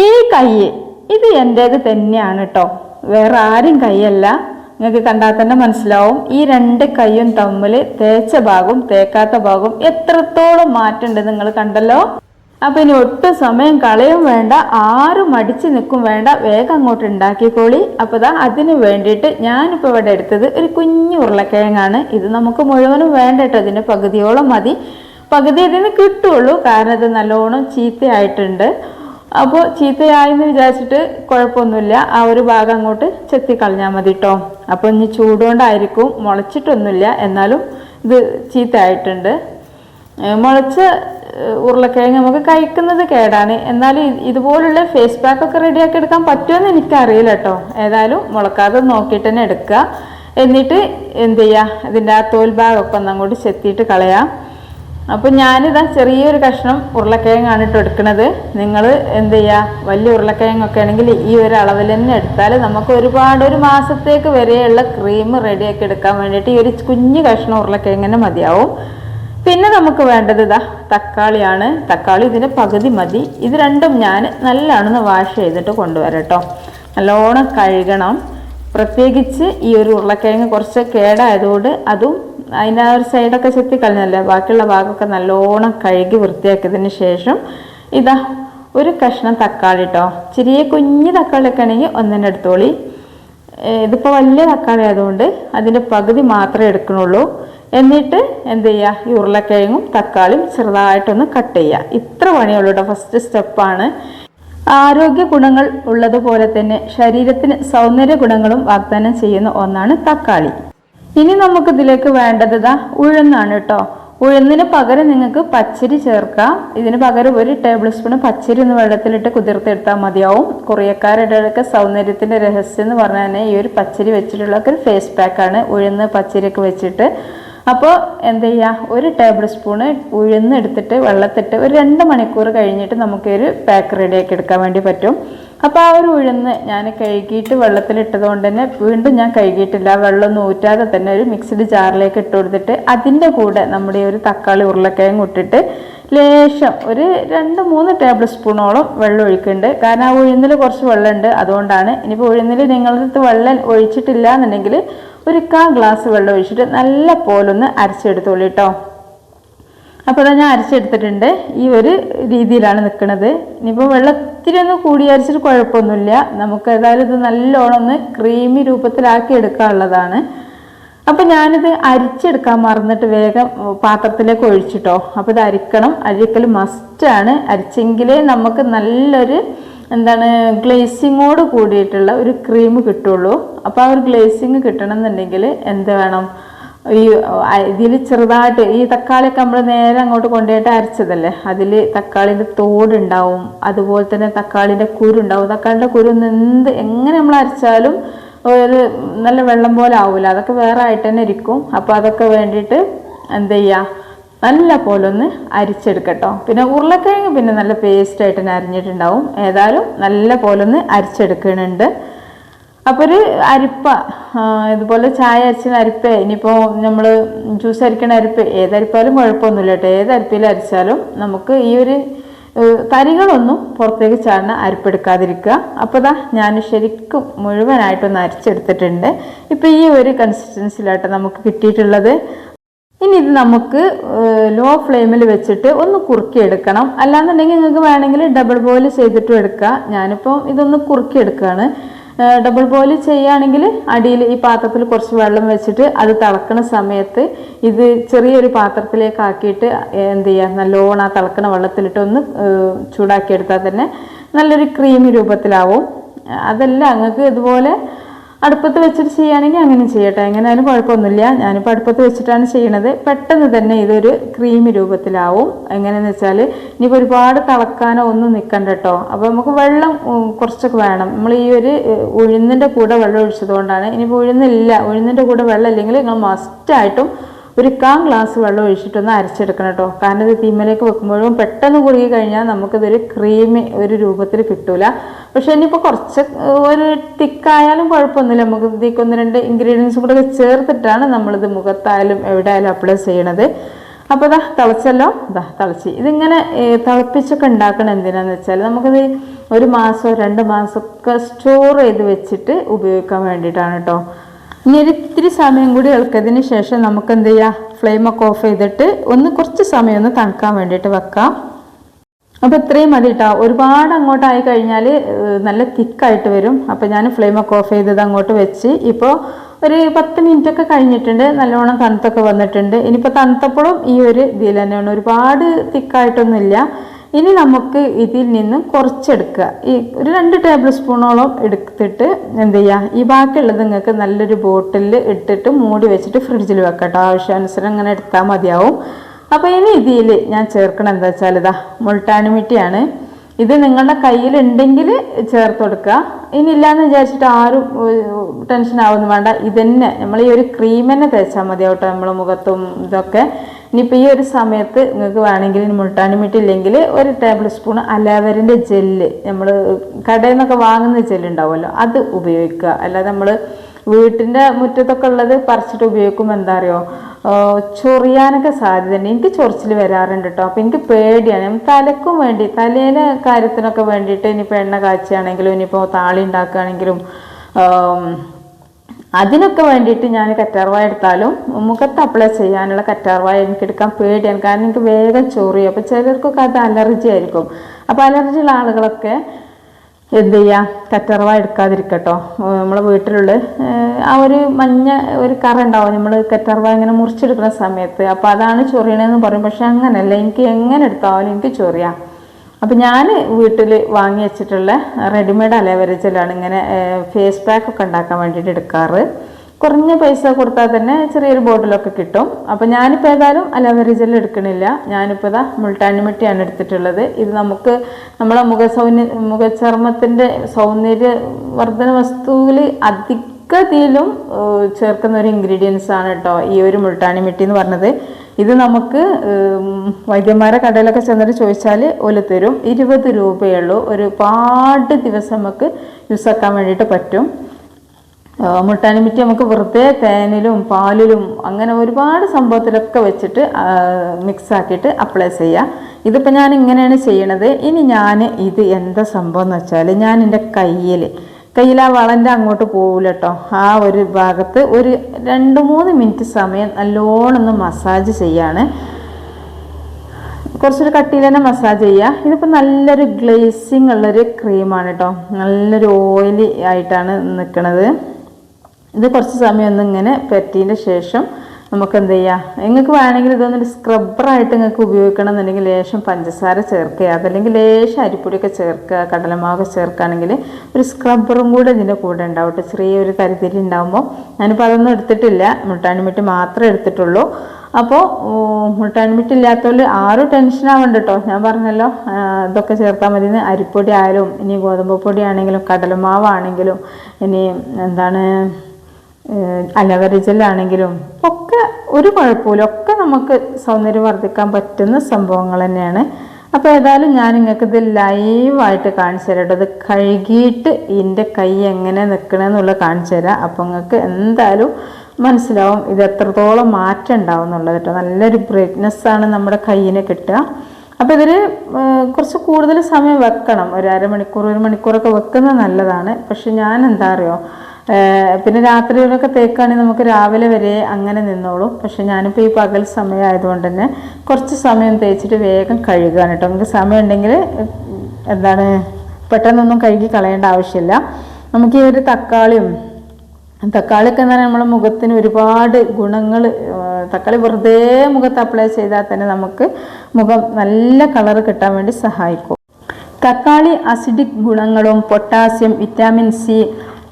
ഈ കൈ ഇത് എന്റേത് തന്നെയാണ് കേട്ടോ വേറെ ആരും കൈയല്ല. നിങ്ങൾക്ക് കണ്ടാൽ തന്നെ മനസ്സിലാവും. ഈ രണ്ട് കൈയും തമ്മിൽ തേച്ച ഭാഗവും തേക്കാത്ത ഭാഗവും എത്രത്തോളം മാറ്റമുണ്ട് നിങ്ങൾ കണ്ടല്ലോ? അപ്പൊ ഇനി ഒട്ടും സമയം കളയും വേണ്ട. ആരും മടിച്ചു നിൽക്കും വേണ്ട. വേഗം അങ്ങോട്ട് ഉണ്ടാക്കിക്കോളി. അപ്പോൾ ദാ അതിന് വേണ്ടിയിട്ട് ഞാനിപ്പോൾ ഇവിടെ എടുത്തത് ഒരു കുഞ്ഞു ഉരുളക്കിഴങ്ങാണ്. ഇത് നമുക്ക് മുഴുവനും വേണ്ട കേട്ടോ പകുതിയോളം മതി. പകുതി ഇതിന് കിട്ടുള്ളൂ. കാരണം ഇത് നല്ലോണം ചീത്തയായിട്ടുണ്ട്. അപ്പോൾ ചീത്തയായെന്ന് വിചാരിച്ചിട്ട് കുഴപ്പമൊന്നുമില്ല. ആ ഒരു ഭാഗം അങ്ങോട്ട് ചെത്തി കളഞ്ഞാൽ മതി കേട്ടോ അപ്പോൾ ഇനി ചൂടുകൊണ്ടായിരിക്കും മുളച്ചിട്ടൊന്നുമില്ല. എന്നാലും ഇത് ചീത്തയായിട്ടുണ്ട്. മുളച്ച ഉരുളക്കിഴങ്ങ് നമുക്ക് കഴിക്കുന്നത് കേടാണ്. എന്നാലും ഇതുപോലുള്ള ഫേസ് പാക്ക് ഒക്കെ റെഡിയാക്കി എടുക്കാൻ പറ്റുമെന്ന് എനിക്കറിയില്ല കേട്ടോ ഏതായാലും മുളക്കാതെ നോക്കിയിട്ട് തന്നെ എടുക്കുക. എന്നിട്ട് എന്ത് ചെയ്യുക? ഇതിന്റെ ആ തോൽ ഭാഗമൊക്കെ ഒന്നങ്ങോട്ട് ചെത്തിയിട്ട് കളയാം. അപ്പം ഞാനിതാ ചെറിയൊരു കഷ്ണം ഉരുളക്കിഴങ്ങാണ് ഇട്ട് എടുക്കുന്നത് നിങ്ങൾ എന്ത് ചെയ്യുക വലിയ ഉരുളക്കിഴങ്ങൊക്കെ ആണെങ്കിൽ ഈ ഒരു അളവിൽ തന്നെ എടുത്താൽ നമുക്ക് ഒരുപാട് ഒരു മാസത്തേക്ക് വരെയുള്ള ക്രീം റെഡിയാക്കി എടുക്കാൻ വേണ്ടിയിട്ട് ഈ ഒരു കുഞ്ഞു കഷ്ണം ഉരുളക്കിഴങ്ങനെ മതിയാവും. പിന്നെ നമുക്ക് വേണ്ടത് ഇതാ തക്കാളിയാണ്. തക്കാളി ഇതിന്റെ പകുതി മതി. ഇത് രണ്ടും ഞാൻ നല്ലോണം വാഷ് ചെയ്തിട്ട് കൊണ്ടുവരാം കേട്ടോ നല്ലോണം കഴുകണം. പ്രത്യേകിച്ച് ഈ ഒരു ഉരുളക്കിഴങ്ങ് കുറച്ച് കേടായതുകൊണ്ട് അതും അതിന്റെ ആ ഒരു സൈഡൊക്കെ ചെത്തി കളഞ്ഞല്ലേ ബാക്കിയുള്ള ഭാഗമൊക്കെ നല്ലോണം കഴുകി വൃത്തിയാക്കിയതിന് ശേഷം ഇതാ ഒരു കഷ്ണം തക്കാളി കേട്ടോ ചെറിയ കുഞ്ഞു തക്കാളിയൊക്കെ ആണെങ്കിൽ ഒന്നിനെ എടുത്തോളി. ഇതിപ്പോൾ വലിയ തക്കാളി ആയതുകൊണ്ട് അതിന്റെ പകുതി മാത്രമേ എടുക്കണുള്ളൂ. എന്നിട്ട് എന്ത് ചെയ്യുക ഈ ഉരുളക്കിഴങ്ങും തക്കാളിയും ചെറുതായിട്ടൊന്ന് കട്ട് ചെയ്യുക ഇത്ര പണിയുള്ളൂ കേട്ടോ ഫസ്റ്റ് സ്റ്റെപ്പാണ് ആരോഗ്യ ഗുണങ്ങൾ ഉള്ളതുപോലെ തന്നെ ശരീരത്തിന് സൗന്ദര്യ ഗുണങ്ങളും വാഗ്ദാനം ചെയ്യുന്ന ഒന്നാണ് തക്കാളി. ഇനി നമുക്ക് ഇതിലേക്ക് വേണ്ടത് ഇതാ ഉഴുന്നാണ് കേട്ടോ ഉഴുന്നിന് പകരം നിങ്ങൾക്ക് പച്ചരി ചേർക്കാം. ഇതിന് പകരം ഒരു ടേബിൾ സ്പൂൺ പച്ചരി ഒന്ന് വെള്ളത്തിലിട്ട് കുതിർത്തെടുത്താൽ മതിയാവും. കുറേക്കാരുടെ ഇടയ്ക്ക് സൗന്ദര്യത്തിന്റെ രഹസ്യം എന്ന് പറഞ്ഞാൽ തന്നെ ഈ ഒരു പച്ചരി വെച്ചിട്ടുള്ള ഒരു ഫേസ് പാക്കാണ് ഉഴുന്ന് പച്ചരിയൊക്കെ വെച്ചിട്ട്. അപ്പോൾ എന്ത് ചെയ്യുക ഒരു ടേബിൾ സ്പൂണ് ഉഴുന്ന് എടുത്തിട്ട് വെള്ളത്തിട്ട് ഒരു രണ്ട് മണിക്കൂർ കഴിഞ്ഞിട്ട് നമുക്കൊരു പാക്ക് റെഡിയാക്കി എടുക്കാൻ വേണ്ടി പറ്റും. അപ്പോൾ ആ ഒരു ഉഴുന്ന് ഞാൻ കഴുകിയിട്ട് വെള്ളത്തിലിട്ടത് കൊണ്ട് തന്നെ വീണ്ടും ഞാൻ കഴുകിയിട്ടില്ല. വെള്ളം ഊറ്റാതെ തന്നെ ഒരു മിക്സിഡ് ജാറിലേക്ക് ഇട്ട് കൊടുത്തിട്ട് അതിന്റെ കൂടെ നമ്മുടെ ഒരു തക്കാളി ഉരുളക്കിഴങ്ങ് ഇട്ടിട്ട് ലേശം ഒരു രണ്ട് മൂന്ന് ടേബിൾ സ്പൂണോളം വെള്ളം ഒഴിക്കുന്നുണ്ട്. കാരണം ആ ഉഴുന്നിൽ കുറച്ച് വെള്ളമുണ്ട്. അതുകൊണ്ടാണ് ഇനിയിപ്പോൾ ഉഴുന്നിൽ നിങ്ങളടുത്ത് വെള്ളം ഒഴിച്ചിട്ടില്ല എന്നുണ്ടെങ്കിൽ ഒരു കാ ഗ്ലാസ് വെള്ളം ഒഴിച്ചിട്ട് നല്ല പോലൊന്ന് അരച്ചെടുത്തോളൂ കേട്ടോ അപ്പോൾ ഞാൻ അരച്ചെടുത്തിട്ടുണ്ട്. ഈ ഒരു രീതിയിലാണ് നിൽക്കുന്നത് ഇനിയിപ്പോൾ വെള്ളത്തിലൊന്ന് കൂടി അരച്ചിട്ട് കുഴപ്പമൊന്നുമില്ല. നമുക്ക് ഏതായാലും ഇത് നല്ലോണം ഒന്ന് ക്രീമി രൂപത്തിലാക്കി എടുക്കാനുള്ളതാണ്. അപ്പോൾ ഞാനിത് അരിച്ചെടുക്കാൻ മറന്നിട്ട് വേഗം പാത്രത്തിലേക്ക് ഒഴിച്ചിട്ടോ. അപ്പോൾ ഇത് അരിക്കണം അരിക്കൽ മസ്റ്റാണ് അരിച്ചെങ്കിലേ നമുക്ക് നല്ലൊരു എന്താണ് ഗ്ലേസിങ്ങോട് കൂടിയിട്ടുള്ള ഒരു ക്രീം കിട്ടുള്ളൂ. അപ്പോൾ ആ ഒരു ഗ്ലേസിങ് കിട്ടണം എന്നുണ്ടെങ്കിൽ എന്ത് വേണം? ഈ ഇതിൽ ചെറുതായിട്ട് ഈ തക്കാളിയൊക്കെ നമ്മൾ നേരെ അങ്ങോട്ട് കൊണ്ടുപോയിട്ട് അരച്ചതല്ലേ? അതിൽ തക്കാളിന്റെ തോടുണ്ടാവും അതുപോലെ തന്നെ തക്കാളിന്റെ കുരുണ്ടാവും. തക്കാളിന്റെ കുരു എന്ത് എങ്ങനെ നമ്മൾ അരച്ചാലും ഒരു നല്ല വെള്ളം പോലെ ആവില്ല അതൊക്കെ വേറെ ആയിട്ട് തന്നെ ഇരിക്കും. അപ്പോൾ അതൊക്കെ വേണ്ടിയിട്ട് എന്ത് ചെയ്യുക നല്ല പോലെ ഒന്ന് അരിച്ചെടുക്കട്ടോ. പിന്നെ ഉരുളക്കിഴങ്ങ് പിന്നെ നല്ല പേസ്റ്റായിട്ട് തന്നെ അരിഞ്ഞിട്ടുണ്ടാവും. ഏതായാലും നല്ല പോലെ ഒന്ന് അരിച്ചെടുക്കുന്നുണ്ട് അപ്പോൾ ഒരു അരിപ്പ ഇതുപോലെ ചായ അരിച്ചിന് അരിപ്പ ഇനിയിപ്പോൾ നമ്മൾ ജ്യൂസ് അരിക്കണ അരിപ്പ ഏതരിപ്പാലും കുഴപ്പമൊന്നുമില്ല കേട്ടോ ഏത് അരിപ്പയിൽ അരിച്ചാലും നമുക്ക് ഈ ഒരു തരികളൊന്നും പുറത്തേക്ക് ചാടുന്ന അരിപ്പെടുക്കാതിരിക്കുക. അപ്പോൾ ഇതാ ഞാൻ ശരിക്കും മുഴുവനായിട്ടൊന്ന് അരിച്ചെടുത്തിട്ടുണ്ട്. ഇപ്പോൾ ഈ ഒരു കൺസിസ്റ്റൻസിലാട്ടോ നമുക്ക് കിട്ടിയിട്ടുള്ളത്. ഇനി ഇത് നമുക്ക് ലോ ഫ്ലെയിമിൽ വെച്ചിട്ട് ഒന്ന് കുറുക്കിയെടുക്കണം. അല്ലാന്നുണ്ടെങ്കിൽ നിങ്ങൾക്ക് വേണമെങ്കിൽ ഡബിൾ ബോയിൽ ചെയ്തിട്ടും എടുക്കാം. ഞാനിപ്പോൾ ഇതൊന്ന് കുറുക്കിയെടുക്കുകയാണ് ഡബിൾ ബോയിൽ ചെയ്യുകയാണെങ്കിൽ അടിയിൽ ഈ പാത്രത്തിൽ കുറച്ച് വെള്ളം വെച്ചിട്ട് അത് തിളക്കണ സമയത്ത് ഇത് ചെറിയൊരു പാത്രത്തിലേക്ക് ആക്കിയിട്ട് എന്ത് ചെയ്യുക നല്ലോണം ആ തിളക്കണ വെള്ളത്തിലിട്ട് ഒന്ന് ചൂടാക്കിയെടുത്താൽ തന്നെ നല്ലൊരു ക്രീമി രൂപത്തിലാവും. അതെല്ലാം അങ്ങക്ക് ഇതുപോലെ അടുപ്പത്ത് വെച്ചിട്ട് ചെയ്യുകയാണെങ്കിൽ അങ്ങനെ ചെയ്യട്ടെ. എങ്ങനെയായാലും കുഴപ്പമൊന്നുമില്ല. ഞാനിപ്പോൾ അടുപ്പത്ത് വെച്ചിട്ടാണ് ചെയ്യണത്. പെട്ടെന്ന് തന്നെ ഇതൊരു ക്രീമി രൂപത്തിലാവും. എങ്ങനെയെന്ന് വെച്ചാൽ ഇനിയിപ്പോൾ ഒരുപാട് തിളക്കാനോ ഒന്നും നിൽക്കണ്ട കേട്ടോ. അപ്പോൾ നമുക്ക് വെള്ളം കുറച്ചൊക്കെ വേണം. നമ്മൾ ഈ ഒരു ഉഴുന്നിന്റെ കൂടെ വെള്ളം ഒഴിച്ചത് കൊണ്ടാണ് ഇനിയിപ്പോൾ ഉഴുന്നില്ല. ഉഴുന്നിന്റെ കൂടെ വെള്ളം ഇല്ലെങ്കിൽ നിങ്ങൾ മസ്റ്റായിട്ടും ഒരു കാ ഗ്ലാസ് വെള്ളം ഒഴിച്ചിട്ടൊന്ന് അരച്ചെടുക്കണം കേട്ടോ. കാരണം ഇത് തീമലേക്ക് വെക്കുമ്പോഴും പെട്ടെന്ന് കുറുകി കഴിഞ്ഞാൽ നമുക്കിതൊരു ക്രീമി ഒരു രൂപത്തിൽ കിട്ടൂല. പക്ഷേ ഇനിയിപ്പോൾ കുറച്ച് ഒരു തിക്കായാലും കുഴപ്പമൊന്നുമില്ല. നമുക്ക് ഇതിലേക്ക് ഒന്ന് രണ്ട് ഇൻഗ്രീഡിയൻസും കൂടെ ചേർത്തിട്ടാണ് നമ്മളിത് മുഖത്തായാലും എവിടെ ആയാലും അപ്ലൈ ചെയ്യണത്. അപ്പോൾ ഇതാ തിളച്ചല്ലോ. ഇതാ തിളച്ച്. ഇതിങ്ങനെ തിളപ്പിച്ചൊക്കെ ഉണ്ടാക്കണം എന്തിനാന്ന് വെച്ചാൽ നമുക്കിത് ഒരു മാസമോ രണ്ട് മാസമൊക്കെ സ്റ്റോർ ചെയ്ത് വെച്ചിട്ട് ഉപയോഗിക്കാൻ വേണ്ടിയിട്ടാണ് കേട്ടോ. ഇനി ഒരു ഇത്തിരി സമയം കൂടി ഇളക്കതിന് ശേഷം നമുക്ക് എന്ത് ചെയ്യാം ഫ്ലെയിമൊക്കെ ഓഫ് ചെയ്തിട്ട് ഒന്ന് കുറച്ച് സമയം ഒന്ന് തണുക്കാൻ വേണ്ടിയിട്ട് വെക്കാം. അപ്പോൾ ഇത്രയും മതി കേട്ടോ ഒരുപാട് അങ്ങോട്ടായി കഴിഞ്ഞാൽ നല്ല തിക്കായിട്ട് വരും. അപ്പോൾ ഞാൻ ഫ്ലെയിമൊക്കെ ഓഫ് ചെയ്തത് അങ്ങോട്ട് വെച്ച്. ഇപ്പോൾ ഒരു പത്ത് മിനിറ്റ് ഒക്കെ കഴിഞ്ഞിട്ടുണ്ട്. നല്ലോണം തണുത്തൊക്കെ വന്നിട്ടുണ്ട്. ഇനിയിപ്പോൾ തണുത്തപ്പോഴും ഈ ഒരു ഇതിൽ തന്നെയാണ്. ഒരുപാട് തിക്കായിട്ടൊന്നുമില്ല. ഇനി നമുക്ക് ഇതിൽ നിന്നും കുറച്ചെടുക്കുക. ഈ ഒരു രണ്ട് ടേബിൾ സ്പൂണോളം എടുത്തിട്ട് എന്ത് ചെയ്യുക ഈ ബാക്കിയുള്ളത് നിങ്ങൾക്ക് നല്ലൊരു ബോട്ടിലിൽ ഇട്ടിട്ട് മൂടി വെച്ചിട്ട് ഫ്രിഡ്ജിൽ വെക്കാം കേട്ടോ. ആവശ്യാനുസരണം അങ്ങനെ എടുത്താൽ മതിയാവും. അപ്പോൾ ഇനി ഇതിൽ ഞാൻ ചേർക്കണം എന്താ വെച്ചാൽ ഇതാ മുൾട്ടാനുമിറ്റിയാണ് ഇത് നിങ്ങളുടെ കയ്യിലുണ്ടെങ്കിൽ ചേർത്ത് കൊടുക്കുക. ഇനി ഇല്ലയെന്ന് വിചാരിച്ചിട്ട് ആരും ടെൻഷൻ ആവുന്നു വേണ്ട. ഇതന്നെ. നമ്മൾ ഈ ഒരു ക്രീം തന്നെ തേച്ചാൽ മതിയാവട്ടെ നമ്മൾ മുഖത്തും ഇതൊക്കെ. ഇനിയിപ്പോൾ ഈ ഒരു സമയത്ത് നിങ്ങൾക്ക് വേണമെങ്കിൽ ഇല്ലെങ്കിൽ ഒരു ടേബിൾ സ്പൂൺ അലാവരിന്റെ ജെല്ല് നമ്മൾ കടയിൽ നിന്നൊക്കെ വാങ്ങുന്ന ജെല്ല് ഉണ്ടാവുമല്ലോ അത് ഉപയോഗിക്കുക. അല്ലാതെ നമ്മൾ വീട്ടിന്റെ മുറ്റത്തൊക്കെ ഉള്ളത് പറിച്ചിട്ട് ഉപയോഗിക്കുമ്പോൾ എന്താ അറിയോ? ചൊറിയാനൊക്കെ സാധ്യതയുണ്ട്. എനിക്ക് ചൊറിച്ചിൽ വരാറുണ്ട് കേട്ടോ. അപ്പം എനിക്ക് പേടിയാണ്. തലക്കും വേണ്ടി തലേനെ കാര്യത്തിനൊക്കെ വേണ്ടിയിട്ട് ഇനിയിപ്പോൾ എണ്ണ കാച്ചുകയാണെങ്കിലും ഇനിയിപ്പോൾ താളി ഉണ്ടാക്കുകയാണെങ്കിലും അതിനൊക്കെ വേണ്ടിയിട്ട് ഞാൻ കറ്റാർവായ എടുത്താലും മുഖത്ത് അപ്ലൈ ചെയ്യാനുള്ള കറ്റാർവായ എനിക്ക് എടുക്കാൻ പേടിയാണ്. കാരണം എനിക്ക് വേഗം ചോറിയും. അപ്പോൾ ചിലർക്കൊക്കെ അത് അലർജി ആയിരിക്കും. അപ്പോൾ അലർജി ഉള്ള ആളുകളൊക്കെ എന്ത് ചെയ്യുക കറ്റാർവായ എടുക്കാതിരിക്കട്ടോ. നമ്മളെ വീട്ടിലുള്ള ആ ഒരു മഞ്ഞ ഒരു കറ ഉണ്ടാവും. നമ്മൾ കറ്റാർവായ ഇങ്ങനെ മുറിച്ചെടുക്കുന്ന സമയത്ത്. അപ്പോൾ അതാണ് ചൊറിയണതെന്ന് പറയും. പക്ഷെ അങ്ങനെയല്ല എനിക്ക് എങ്ങനെ എടുത്താലും എനിക്ക് ചൊറിയാം. അപ്പം ഞാൻ വീട്ടിൽ വാങ്ങി വെച്ചിട്ടുള്ള റെഡിമെയ്ഡ് അലവരച്ചിലാണ് ഇങ്ങനെ ഫേസ് പാക്ക് ഒക്കെ ഉണ്ടാക്കാൻ വേണ്ടിയിട്ട് എടുക്കാറ്. കുറഞ്ഞ പൈസ കൊടുത്താൽ തന്നെ ചെറിയൊരു ബോട്ടിലൊക്കെ കിട്ടും. അപ്പം ഞാനിപ്പോൾ ഏതായാലും അലോവേര ജെൽ എടുക്കണില്ല. ഞാനിപ്പോൾ ഇതാ മുൾട്ടാനിമിട്ടിയാണ് എടുത്തിട്ടുള്ളത്. ഇത് നമുക്ക് നമ്മളെ മുഖ സൗന്ദര്യ മുഖചർമ്മത്തിന്റെ സൗന്ദര്യ വർധന വസ്തുവിൽ അധികത്തിലും ചേർക്കുന്ന ഒരു ഇൻഗ്രീഡിയൻസ് ആണ് കേട്ടോ ഈ ഒരു മുൾട്ടാനിമിട്ടി എന്ന് പറഞ്ഞത്. ഇത് നമുക്ക് വൈദ്യന്മാരെ കടയിലൊക്കെ ചെന്നിട്ട് ചോദിച്ചാൽ ഓൽ തരും ഇരുപത് രൂപയുള്ളൂ. ഒരുപാട് ദിവസം നമുക്ക് യൂസ് ആക്കാൻ വേണ്ടിയിട്ട് പറ്റും. മുട്ടാനിമിറ്റി നമുക്ക് വെറുതെ തേനിലും പാലിലും അങ്ങനെ ഒരുപാട് സംഭവത്തിലൊക്കെ വെച്ചിട്ട് മിക്സ് ആക്കിയിട്ട് അപ്ലൈ ചെയ്യാം. ഇതിപ്പോൾ ഞാൻ ഇങ്ങനെയാണ് ചെയ്യണത്. ഇനി ഞാൻ ഇത് എന്താ സംഭവം എന്ന് വെച്ചാൽ ഞാൻ എന്റെ കയ്യിൽ കയ്യിൽ ആ വളന്റെ അങ്ങോട്ട് പോകില്ല കേട്ടോ ആ ഒരു ഭാഗത്ത് ഒരു രണ്ട് മൂന്ന് മിനിറ്റ് സമയം നല്ലോണം ഒന്ന് മസാജ് ചെയ്യാണ്. കുറച്ചൊരു കട്ടിയിൽ തന്നെ മസാജ് ചെയ്യുക ഇതിപ്പോൾ നല്ലൊരു ഗ്ലേസിങ് ഉള്ളൊരു ക്രീമാണ് കേട്ടോ നല്ലൊരു ഓയിലി ആയിട്ടാണ് നിൽക്കുന്നത് ഇത് കുറച്ച് സമയം ഒന്ന് ഇങ്ങനെ പറ്റിയതിന്റെ ശേഷം നമുക്ക് എന്ത് ചെയ്യാം നിങ്ങൾക്ക് വേണമെങ്കിൽ ഇതൊന്നൊരു സ്ക്രബ്ബറായിട്ട് നിങ്ങൾക്ക് ഉപയോഗിക്കണം എന്നുണ്ടെങ്കിൽ ലേശം പഞ്ചസാര ചേർക്കുക. അതല്ലെങ്കിൽ ലേശം അരിപ്പൊടിയൊക്കെ ചേർക്കുക കടലമാവ് ചേർക്കുകയാണെങ്കിൽ ഒരു സ്ക്രബ്ബറും കൂടെ ഇതിന്റെ കൂടെ ഉണ്ടാവും ചെറിയൊരു തരിതിരി ഉണ്ടാകുമ്പോൾ ഞാനിപ്പോൾ അതൊന്നും എടുത്തിട്ടില്ല. മുട്ടാണിമിട്ടി മാത്രമേ എടുത്തിട്ടുള്ളൂ. അപ്പോൾ മുട്ടാണിമിട്ടി ഇല്ലാത്തവർ ആരും ടെൻഷൻ ആവണ്ട കേട്ടോ. ഞാൻ പറഞ്ഞല്ലോ ഇതൊക്കെ ചേർത്താൽ മതി അരിപ്പൊടി ആയാലും ഇനി ഗോതമ്പ് പൊടി ആണെങ്കിലും കടലമാവാണെങ്കിലും ഇനി എന്താണ് അലവര ഒക്കെ ഒരു കുഴപ്പമില്ല ഒക്കെ നമുക്ക് സൗന്ദര്യം വർദ്ധിക്കാൻ പറ്റുന്ന സംഭവങ്ങൾ തന്നെയാണ്. അപ്പോൾ ഏതായാലും ഞാൻ നിങ്ങൾക്ക് ഇത് ലൈവായിട്ട് കാണിച്ചു തരാം ഇത് കഴുകിയിട്ട് ഇതിന്റെ കൈ എങ്ങനെ നിൽക്കണമെന്നുള്ളത് കാണിച്ചു തരാം. അപ്പോൾ നിങ്ങൾക്ക് എന്തായാലും മനസ്സിലാവും ഇത് എത്രത്തോളം മാറ്റം ഉണ്ടാവും എന്നുള്ളത് കേട്ടോ. നല്ലൊരു ബ്രൈറ്റ്നെസ് ആണ് നമ്മുടെ കയ്യിന് കിട്ടുക. അപ്പോൾ ഇതിൽ കുറച്ച് കൂടുതൽ സമയം വെക്കണം. ഒരു അരമണിക്കൂർ ഒരു മണിക്കൂറൊക്കെ വെക്കുന്നത് നല്ലതാണ്. പക്ഷെ ഞാൻ എന്താ അറിയോ? പിന്നെ രാത്രിയിലൊക്കെ തേക്കാണെങ്കിൽ നമുക്ക് രാവിലെ വരെ അങ്ങനെ നിന്നോളും. പക്ഷെ ഞാനിപ്പോൾ ഈ പകൽ സമയമായതുകൊണ്ട് തന്നെ കുറച്ച് സമയം തേച്ചിട്ട് വേഗം കഴുകുകയാണ് കേട്ടോ. നമുക്ക് സമയം ഉണ്ടെങ്കിൽ എന്താണ് പെട്ടെന്നൊന്നും കഴുകി കളയേണ്ട ആവശ്യമില്ല. നമുക്ക് ഈ ഒരു തക്കാളിയും തക്കാളിയൊക്കെ എന്ന് പറഞ്ഞാൽ നമ്മുടെ മുഖത്തിന് ഒരുപാട് ഗുണങ്ങൾ തക്കാളി വെറുതെ മുഖത്ത് അപ്ലൈ ചെയ്താൽ തന്നെ നമുക്ക് മുഖം നല്ല കളർ കിട്ടാൻ വേണ്ടി സഹായിക്കും. തക്കാളി അസിഡിക് ഗുണങ്ങളും പൊട്ടാസ്യം വിറ്റാമിൻ സി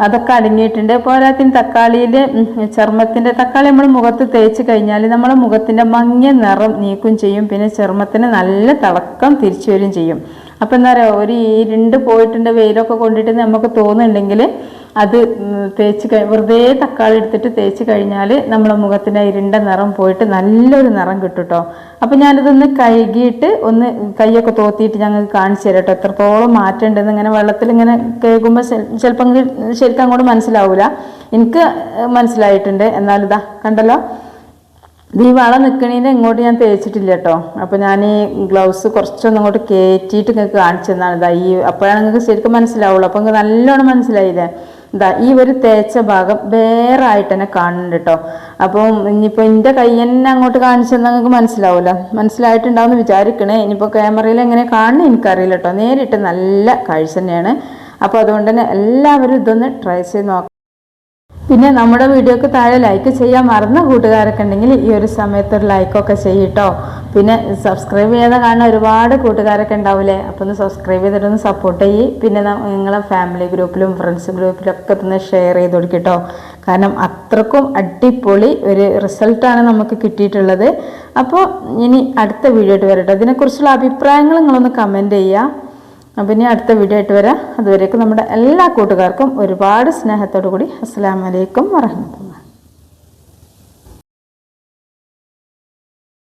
അതൊക്കെ അടങ്ങിയിട്ടുണ്ട് പോരാത്തിന് തക്കാളിയിൽ ചർമ്മത്തിന്റെ തക്കാളി നമ്മൾ മുഖത്ത് തേച്ച് കഴിഞ്ഞാൽ നമ്മുടെ മുഖത്തിന്റെ മങ്ങിയ നിറം നീക്കും ചെയ്യും. പിന്നെ ചർമ്മത്തിന് നല്ല തിളക്കം തിരിച്ചു വരും ചെയ്യും. അപ്പം എന്താ പറയുക ഒരു ഇരുണ്ട് പോയിട്ടുണ്ട് വെയിലൊക്കെ കൊണ്ടിട്ട് നമുക്ക് തോന്നുന്നുണ്ടെങ്കിൽ അത് തേച്ച് കഴി വെറുതെ തക്കാളി എടുത്തിട്ട് തേച്ച് കഴിഞ്ഞാൽ നമ്മളെ മുഖത്തിന്റെ ഇരുണ്ട നിറം പോയിട്ട് നല്ലൊരു നിറം കിട്ടും കേട്ടോ അപ്പം ഞാനിതൊന്ന് കഴുകിയിട്ട് ഒന്ന് കൈയൊക്കെ തോത്തിയിട്ട് ഞങ്ങൾക്ക് കാണിച്ചു തരാം കേട്ടോ. എത്രത്തോളം മാറ്റമുണ്ടെന്ന് ഇങ്ങനെ വെള്ളത്തിൽ ഇങ്ങനെ കേൾക്കുമ്പോൾ ചിലപ്പം ശരിക്കും അങ്ങോട്ട് മനസ്സിലാവില്ല എനിക്ക് മനസ്സിലായിട്ടുണ്ട്. എന്നാലിതാ കണ്ടല്ലോ? ഇത് ഈ വള നിൽക്കണേന്റെ ഇങ്ങോട്ട് ഞാൻ തേച്ചിട്ടില്ല കേട്ടോ. അപ്പോൾ ഞാൻ ഈ ഗ്ലൗസ് കുറച്ചൊന്നും അങ്ങോട്ട് കയറ്റിയിട്ട് നിങ്ങൾക്ക് കാണിച്ചു തന്നാണ് ഇതാ ഈ അപ്പോഴാണ് നിങ്ങൾക്ക് ശരിക്കും മനസ്സിലാവുള്ളൂ. അപ്പോൾ നിങ്ങൾക്ക് നല്ലോണം മനസ്സിലായില്ലേ? ഇതാ ഈ ഒരു തേച്ച ഭാഗം വേറെ ആയിട്ട് തന്നെ കാണുന്നുണ്ട് കേട്ടോ അപ്പം ഇനിയിപ്പോൾ എന്റെ കൈ തന്നെ അങ്ങോട്ട് കാണിച്ചു തന്നാൽ നിങ്ങൾക്ക് മനസ്സിലാവില്ല മനസ്സിലായിട്ടുണ്ടാവും എന്ന് വിചാരിക്കണേ ഇനിയിപ്പോൾ ക്യാമറയിൽ എങ്ങനെ കാണണം എനിക്കറിയില്ല കേട്ടോ നേരിട്ട് നല്ല കാഴ്ച തന്നെയാണ്. അപ്പോൾ അതുകൊണ്ട് തന്നെ എല്ലാവരും ഇതൊന്ന് ട്രൈ ചെയ്ത് നോക്കാം പിന്നെ നമ്മുടെ വീഡിയോക്ക് താഴെ ലൈക്ക് ചെയ്യാൻ മറന്ന കൂട്ടുകാരൊക്കെ ഉണ്ടെങ്കിൽ ഈ ഒരു സമയത്ത് ഒരു ലൈക്കൊക്കെ ചെയ്യട്ടോ പിന്നെ സബ്സ്ക്രൈബ് ചെയ്യാതെ കാണാൻ ഒരുപാട് കൂട്ടുകാരൊക്കെ ഉണ്ടാവില്ലേ അപ്പോൾ ഒന്ന് സബ്സ്ക്രൈബ് ചെയ്തിട്ടൊന്ന് സപ്പോർട്ട് ചെയ്യ്. പിന്നെ നിങ്ങളെ ഫാമിലി ഗ്രൂപ്പിലും ഫ്രണ്ട്സ് ഗ്രൂപ്പിലൊക്കെ ഒന്ന് ഷെയർ ചെയ്ത് കൊടുക്കട്ടോ കാരണം അത്രക്കും അടിപൊളി ഒരു റിസൾട്ടാണ് നമുക്ക് കിട്ടിയിട്ടുള്ളത്. അപ്പോൾ ഇനി അടുത്ത വീഡിയോ ആയിട്ട് വരട്ടെ. ഇതിനെക്കുറിച്ചുള്ള അഭിപ്രായങ്ങൾ നിങ്ങളൊന്ന് കമന്റ് ചെയ്യുക അപ്പം ഇനി അടുത്ത വീഡിയോ ആയിട്ട് വരാം. അതുവരേക്കും നമ്മുടെ എല്ലാ കൂട്ടുകാർക്കും ഒരുപാട് സ്നേഹത്തോടു കൂടി. അസ്സാം വലൈക്കും വറഹമത്തുള്ള